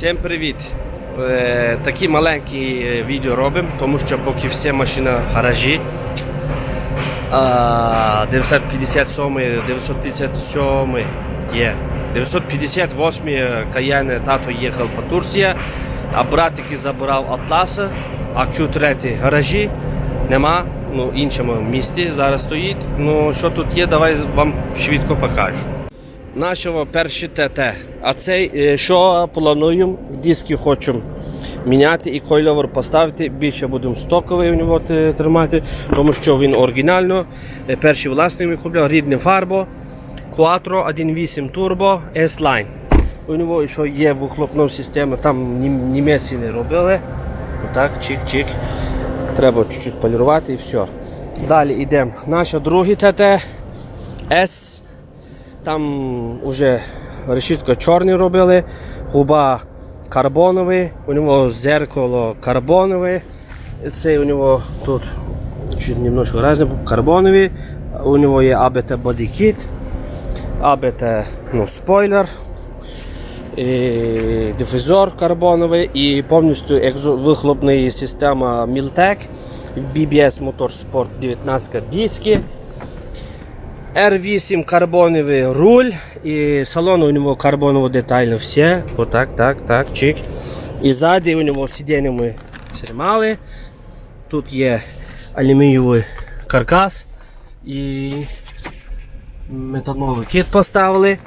Всім привіт! Е, такі маленькі е, відео робимо, тому що поки всі машини в гаражі. А, 957, 957 є. 958 Каяне тато їхав по Турції, а братики забирав Атласа, а Q3 гаражі нема, ну іншому місті зараз стоїть. Ну що тут є, давай вам швидко покажу. Нашого перший ТТ. А цей, е, що плануємо, диски хочемо міняти і койловер поставити. Більше будемо стоковий у нього тримати, тому що він оригінально. Е, Перший власник купляв, рідне фарбо, Quattro 1.8 Turbo S-Line. У нього ще є вихлопна система, там нім- німці не робили. Отак, чик-чик. Треба чуть-чуть полірувати і все. Далі йдемо. Наша другий ТТ S. Там вже решітка чорний робили, губа карбоновий, у нього зеркало карбонове. Це у нього тут немножко різне, карбонові. У нього є ABT Kit, ABT ну, спойлер, і дифузор карбоновий і повністю вихлопна система Miltec, BBS Motorsport 19 диски. R8 карбоновий руль і салон у нього карбоново детально все. Отак, так, так, чик. І ззаді у нього сидіння ми знімали. Тут є алюмінієвий каркас і метановий кит поставили.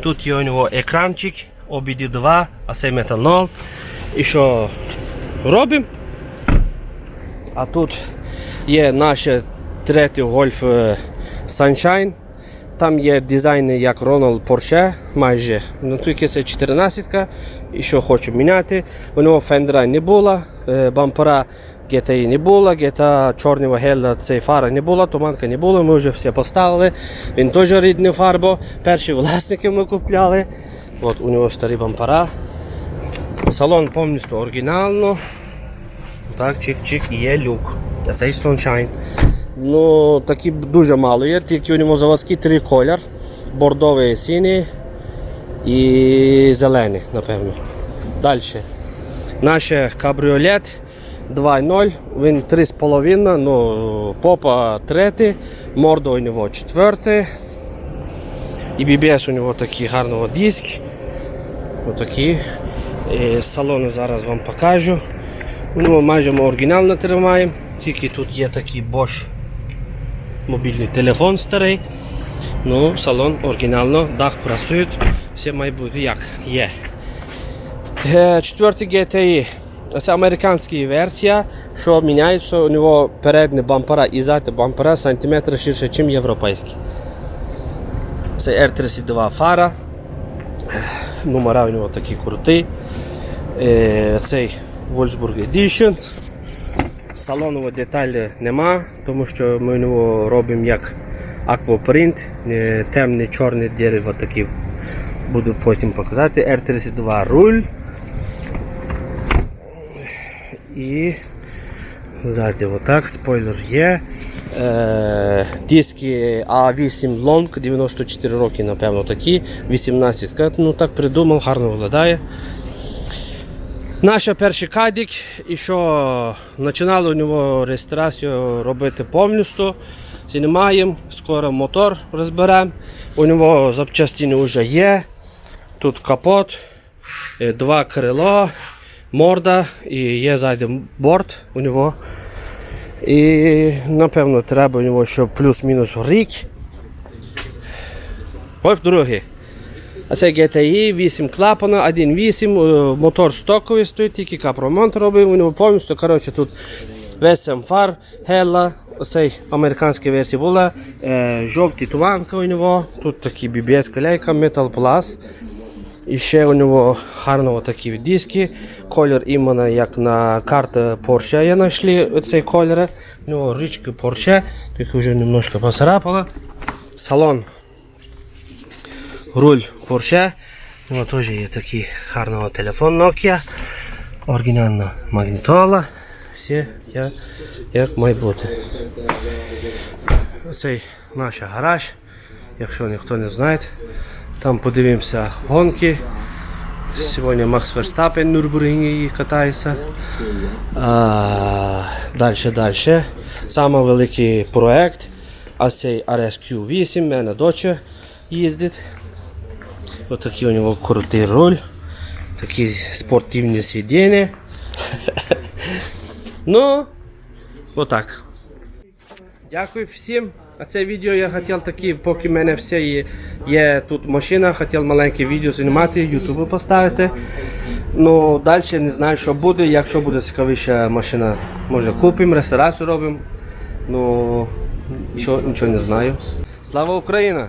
Тут є у нього екранчик OBD2, а це метанол. І що робимо? А тут є наше третій гольф е, Sunshine. Там є дизайни як Ronald Porsche, майже. Ну тільки це 14 і що хочу міняти. У нього фендера не було, е, бампера GTI не було, GTA чорного гелла цей фара не було, туманка не було, ми вже все поставили. Він теж рідне фарбо. Перші власники ми купляли. От у нього старі бампера. Салон повністю оригінально. Так, чик-чик, є люк. Цей Sunshine. Ну, такі дуже мало є, тільки у ньому заводські три колір. Бордовий синій і зелений, напевно. Далі. Наш кабріолет 2.0, він 3,5, ну, попа 3, морда у нього 4. І BBS у нього такий гарного диск. Отакі. І салону зараз вам покажу. Ну, майже ми оригінально тримаємо, тільки тут є такий Bosch мобільний телефон старий. Ну, салон оригінально, дах працює, все має бути як є. Е, Четвертий GTI. Це американська версія, що міняється у нього передні бампера і задні бампера сантиметри ширше, ніж європейські. Це R32 фара. Номера у нього такі круті. Е, Цей Wolfsburg Edition. Салонової деталі нема, тому що ми його робимо як аквапринт, е, темне чорне дерево такі буду потім показати. R32 руль. І ззаді отак, спойлер є. Е, диски A8 Long, 94 роки, напевно, такі, 18 ну так придумав, гарно виглядає. Наш перший кадік, і що починали у нього реєстрацію робити повністю. Знімаємо, скоро мотор розберемо. У нього запчастини вже є. Тут капот, е, два крила, морда і є ззаді борт у нього. І напевно треба у нього ще плюс-мінус рік. Ось другий. А це GTI 8 клапана, 1.8, е, мотор стоковий стоїть, тільки капромонт робив, у нього повністю, коротше, тут весь сам фар, гелла, оцей американська версія була, е, жовті туманка у нього, тут такі BBS колейка, Metal Plus. І ще у нього гарно такі диски, колір іменно як на карті Porsche я знайшли цей колір. У нього річки Porsche, тільки вже немножко поцарапало. Салон руль Porsche. У нього теж є такий гарний телефон Nokia. Оригінальна магнітола. Все як, як має бути. Оцей наш гараж. Якщо ніхто не знає, там подивимося гонки. Сегодня Макс Верстапен в катається. А, дальше, дальше. Самий великий проект. А цей RSQ8, мене доча їздить. Ось такий у нього крутий руль. Такі спортивні сидіння. ну, отак. Дякую всім. А це відео я хотів такі, поки в мене все є, є тут машина, хотів маленьке відео знімати, ютубу поставити. Ну, далі не знаю, що буде. Якщо буде цікавіша машина, може купимо, реставрацію робимо. Ну, нічого, нічого не знаю. Слава Україна!